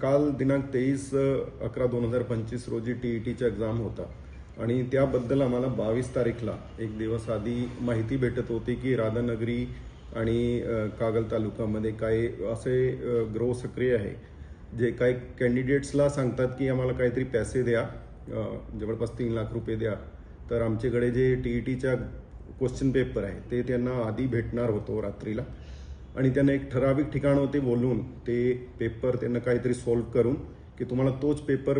काल दिनांक तेवीस अकरा दोन हजार पंचवीस रोजी टी ई टीचा एक्झाम होता. आणि त्याबद्दल आम्हाला बावीस तारीखला एक दिवस आधी माहिती भेटत होती की राधानगरी आणि कागल तालुक्यामध्ये काही असे ग्रो ग्रोह सक्रिय आहे. जे काही कॅन्डिडेट्सला सांगतात की आम्हाला काहीतरी पैसे द्या जवळपास तीन लाख रुपये द्या तर आमच्याकडे जे टी ई टीच्या क्वेश्चन पेपर आहे ते त्यांना आधी भेटणार होतो रात्रीला. आणि त्यांना एक ठराविक ठिकाण होते बोलून ते पेपर त्यांना काहीतरी सॉल्व्ह करून की तुम्हाला तोच पेपर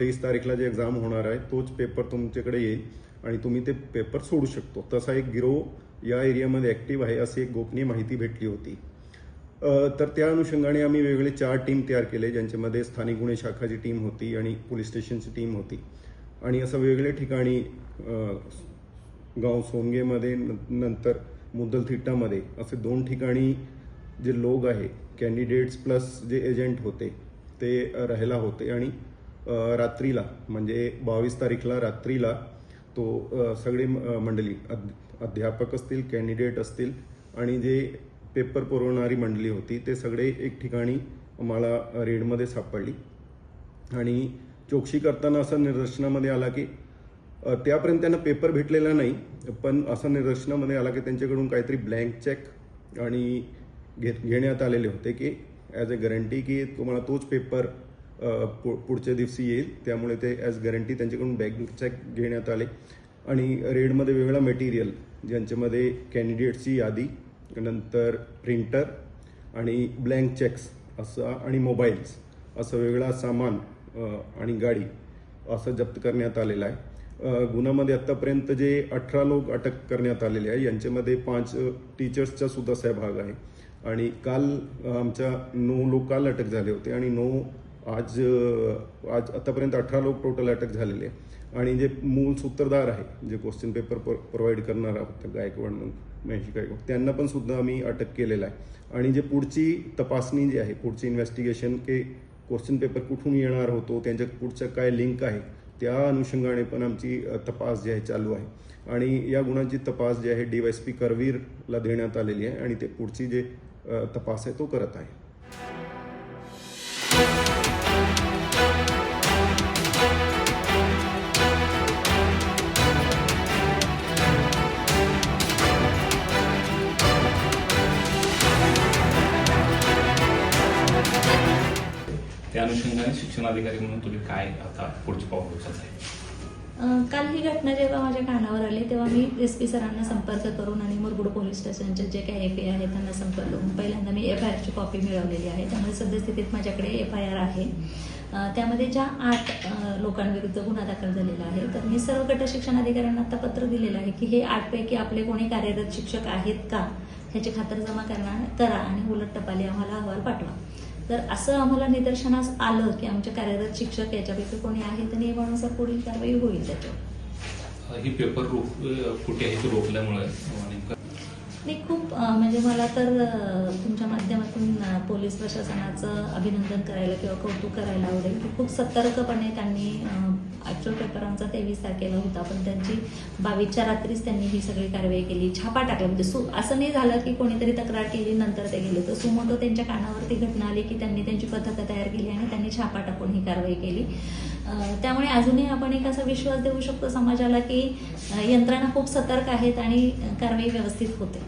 तेवीस तारीखला जे एक्झाम होणार आहे तोच पेपर तुमच्याकडे येईल आणि तुम्ही ते पेपर सोडू शकतो. तसा एक गिरो या एरियामध्ये ॲक्टिव्ह आहे अशी एक गोपनीय माहिती भेटली होती. तर त्या अनुषंगाने आम्ही वेगवेगळे चार टीम तयार केले ज्यांच्यामध्ये स्थानिक गुन्हे शाखाची टीम होती आणि पोलीस स्टेशनची टीम होती. आणि असं वेगवेगळ्या ठिकाणी गाव सोनगेमध्ये न- नंतर मुद्दलथिट्टामध्ये असे दोन ठिकाणी जे लोक आहे कॅन्डिडेट्स प्लस जे एजंट होते ते राहायला होते आणि रात्रीला म्हणजे बावीस तारीखला रात्रीला तो सगळी मंडळी अध्यापक असतील कॅन्डिडेट असतील आणि जे पेपर पुरवणारी मंडळी होती ते सगळे एक ठिकाणी मला रेडमध्ये सापडली. आणि चौकशी करताना असं निदर्शनामध्ये आला की त्यापर्यंत त्यांना पेपर भेटलेला नाही पण असं निदर्शनामध्ये आला की त्यांच्याकडून काहीतरी ब्लँक चेक आणि घे घेण्यात आलेले होते की ॲज अ गॅरंटी की तुम्हाला तोच पेपर पु- पुढच्या दिवशी येईल. त्यामुळे ते ॲज गॅरंटी त्यांच्याकडून बॅग चेक घेण्यात आले. आणि रेडमध्ये वेगळा मटेरियल ज्यांच्यामध्ये कॅन्डिडेट्सची यादी नंतर प्रिंटर आणि ब्लँक चेक्स असं आणि मोबाईल्स असं वेगळा सामान आणि गाडी असं जप्त करण्यात आलेलं आहे. गुन्ह्यामध्ये आत्तापर्यंत जे अठरा लोक अटक करण्यात आलेले आहे यांच्यामध्ये पाच टीचर्सचा सुद्धा सहभाग आहे. आणि काल आमच्या नऊ लोक काल अटक झाले होते आणि नऊ आज आज आतापर्यंत अठरा लोक टोटल अटक झालेले आहे आणि जे मूळ सूत्रधार आहे जे क्वेश्चन पेपर प्रोव्हाइड करणार आहोत गायकवाड म्हणून महेश गायकवाड त्यांना पण सुद्धा आम्ही अटक केलेलं आहे. आणि जे पुढची तपासणी जी आहे पुढची इन्व्हेस्टिगेशन के क्वेश्चन पेपर कुठून येणार होतो त्यांच्या पुढच्या काय लिंक आहे त्या अनुषंगाने पण आमची तपास जी आहे चालू आहे. आणि या गुणांची तपास जी आहे डी वायस पी करवीरला देण्यात आलेली आहे. आणि ते पुढची जे तपास आहे तो करत आहे. त्या अनुषंगाने शिक्षणाधिकारी म्हणून तुम्ही काय आता पुढचं पाऊल उचलत आहे काल ही घटना जेव्हा माझ्या कानावर आली तेव्हा मी एस पी सरांना संपर्क करून आणि मुरगुड पोलीस स्टेशनचे जे काही एफ आय आहे त्यांना संपर्क करून पहिल्यांदा मी एफ आय आरची कॉपी मिळवलेली आहे. त्यामुळे सद्यस्थितीत माझ्याकडे एफ आय आर आहे. त्यामध्ये ज्या आठ लोकांविरुद्ध गुन्हा दाखल झालेला आहे तर मी सर्व गट शिक्षण अधिकाऱ्यांना आता पत्र दिलेलं आहे की हे आठपैकी आपले कोणी कार्यरत शिक्षक आहेत का? ह्याची खातरजमा करणार करा आणि उलट टपाली आम्हाला अहवाल पाठवा. तर असं आम्हाला निदर्शनास आलं की आमचे कार्यरत शिक्षक याच्यापैकी कोणी आहे तर नियमानुसार पुढील कारवाई होईल त्याच्यावर. ही पेपर कुठे आहे ते रोखल्यामुळे? नेमकं मी खूप म्हणजे मला तर तुमच्या माध्यमातून पोलीस प्रशासनाचं अभिनंदन करायला किंवा कौतुक करायला आवडेल. की खूप सतर्कपणे त्यांनी ॲक्च्युअल पेपर आमचा तेवीस तारखेला होता. पण त्यांची बावीसच्या रात्रीच त्यांनी ही सगळी कारवाई केली. छापा टाकला. म्हणजे सु असं नाही झालं की कोणीतरी तक्रार केली नंतर ते गेले. तर सुमोटो त्यांच्या कानावरती घटना आली की त्यांनी त्यांची पथकं तयार केली आणि त्यांनी छापा टाकून ही कारवाई केली. त्यामुळे अजूनही आपण एक असा विश्वास देऊ शकतो समाजाला की यंत्रणा खूप सतर्क आहेत आणि कारवाई व्यवस्थित होते.